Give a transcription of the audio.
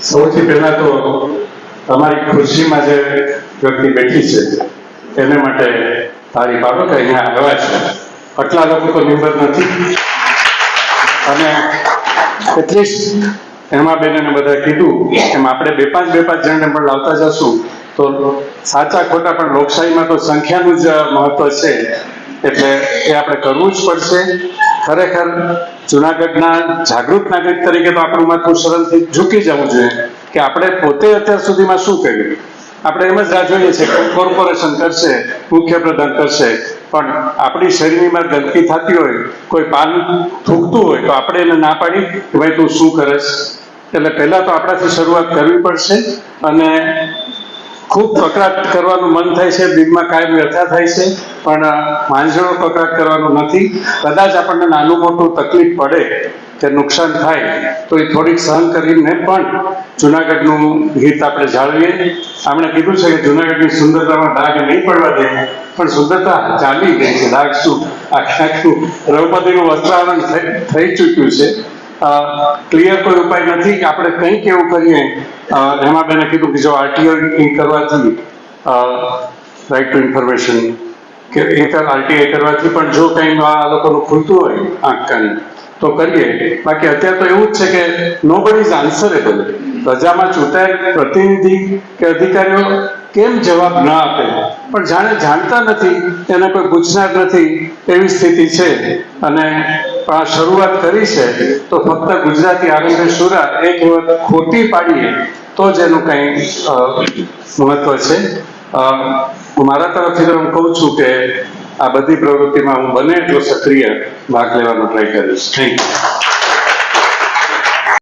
સૌથી પહેલા તો તમારી ખુરશીમાં જે વ્યક્તિ બેઠી છે, એને માટે તારી બાબત અહીંયા આવ્યા છે. આટલા લોકો તો નથી. અને એટલીસ્ટ એમાં બેને બધા કીધું એમ આપણે બે પાંચ બે પાંચ જણને પણ લાવતા જશું. તો સાચા ખોટા પણ લોકશાહીમાં તો સંખ્યાનું જ મહત્વ છે. એટલે એ આપણે કરવું જ પડશે. ખરેખર જુનાગઢના જાગૃત નાગરિક તરીકે તો આપણું માથું સરળથી ઝૂકી જવું જોઈએ કે આપણે પોતે અત્યાર સુધીમાં શું કર્યું? આપણે એમ જ રાહ જોઈએ છે કે કોર્પોરેશન કરશે મુખ્ય પ્રધાન કરશે, પણ આપણી શરીરમાં ગંદકી થતી હોય, કોઈ પાન થૂકતું હોય, તો આપણે એને ના પાડી કે ભાઈ તું શું કરે એટલે પહેલા તો આપણાથી શરૂઆત કરવી પડશે અને ખૂબ કકડાટ કરવાનું મન થાય છે, દિલમાં કાયમ વ્યથા થાય છે, પણ માણસોનો કકડાટ કરવાનું નથી. કદાચ આપણને નાનું મોટું તકલીફ પડે કે નુકસાન થાય, તો એ થોડીક સહન કરીને પણ જુનાગઢનું હિત આપણે જાળવીએ. આપણે કીધું છે કે જુનાગઢની સુંદરતામાં ડાઘ નહીં પડવા દે પણ સુંદરતા ચાલી ગઈ છે. ડાઘ શું? આખે આખું દ્રૌપદીનું વસ્ત્રાવરણ થઈ ચૂક્યું છે. ક્લિયર કોઈ ઉપાય નથી કે આપણે કંઈક એવું કરીએ. એમાં હેમાબેને કીધું કે જો આરટીઓ કરવાથી રાઈટ ટુ ઇન્ફોર્મેશન કે એ આરટીઆઈ કરવાથી પણ જો કંઈ આ લોકોનું ખુલતું હોય આંખ કાન તો કરીએ. બાકી અત્યારે તો એવું જ છે કે નો બડી ઇઝ આન્સરેબલ પ્રજામાં ચૂંટાયેલ પ્રતિનિધિ કે અધિકારીઓ કેમ જવાબ ન આપે? પણ જાણે જાણતા નથી એને કોઈ પૂછનાર નથી, એવી સ્થિતિ છે. અને શરૂઆત કરી છે, તો ફક્ત ગુજરાતી આનંદ સુરા, એક વખત ખોટી પાડીએ, તો જ એનું કંઈ મહત્વ છે. હું મારા તરફથી તો હું કહું છું કે આ બધી પ્રવૃત્તિમાં હું બને એટલો સક્રિય ભાગ લેવાનો ટ્રાય કરીશ. Thank you